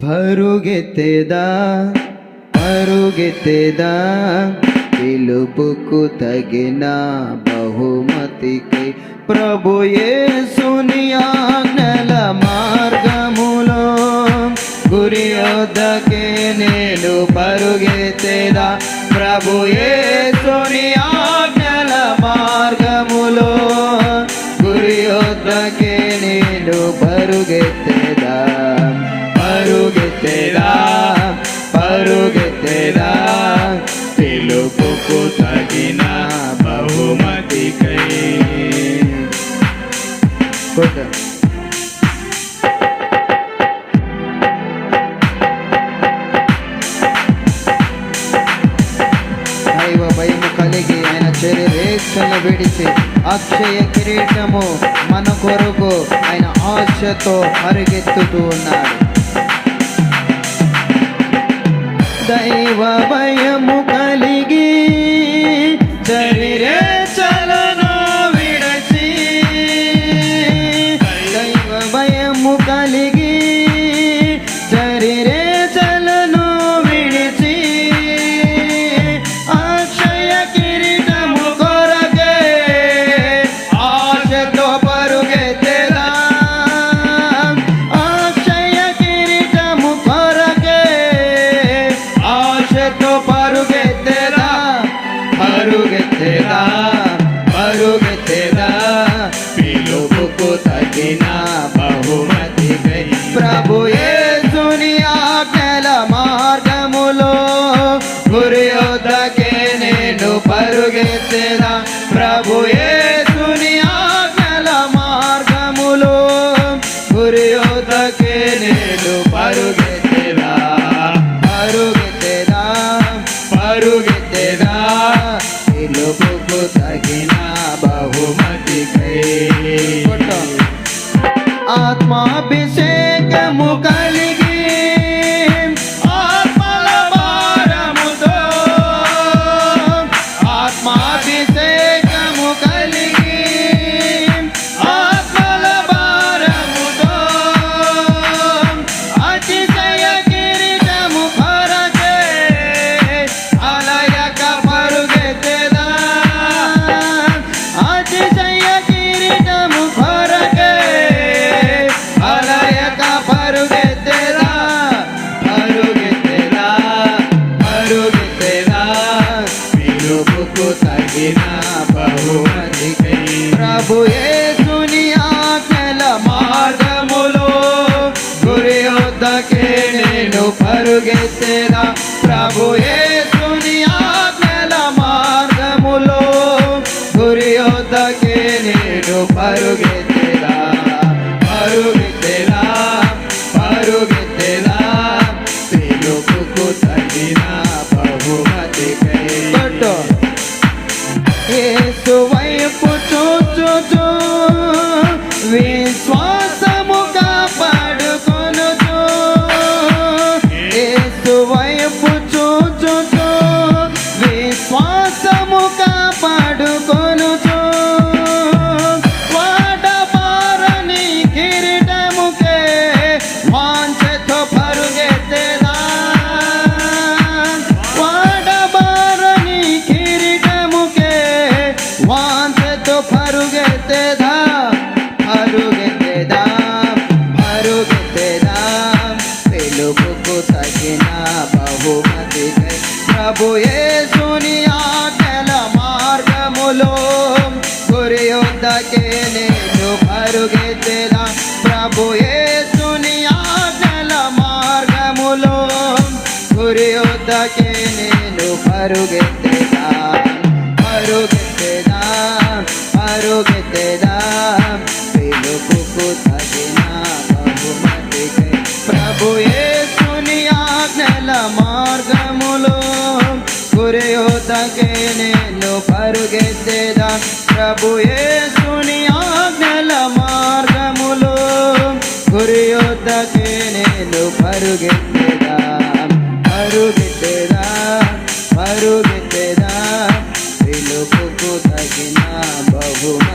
भरुगितेदा भरुगितेदा పిలుపుకు తగిన బహుమతికై ప్రభు సునియా నెల మార్గములో గురి వద్దకే నేను పరుగెత్తేదా? ప్రభు సునియా నెల మార్గములో గురి వద్దకే శిక్షను విడిచి అక్షయ కిరీటము మన కొరకు ఆయన ఆశతో పరిగెత్తుతూ ఉన్నాడు. దైవ భయము కలిగి శరీరే గురి నేను పరుగెత్తేదా ప్రభు యేసుని ఆజ్ఞల మార్గములో గురి నేను పరుగెత్తెదా పరుగెత్తెదా పిలుపుకు తగిన బహుమతికై. ప్రభు యేసుని ఆజ్ఞల మార్గములో గురి వద్దకే నేను పరుగెత్తెదా ప్రభు యేసుని ఆజ్ఞల మార్గములో గురి వద్దకే నేను పరుగెత్తెదా గురి వద్దకే నేను పరుగెత్తెదా ప్రభు యేసుని ఆజ్ఞల మార్గములో గురి వద్దకే నేను పరుగెత్తెదా పరుగెత్తెదా పరుగెత్తెదా పిలుపుకు తగిన బహుమతికై ప్రభు యేసుని ఆజ్ఞల మార్గములో గురి వద్దకే నేను పరుగెత్తెదా నేను పరుగెత్తేదా? పరుగెత్తేదా? పరుగెత్తేదా? పిలుపుకు తగిన బహుమతి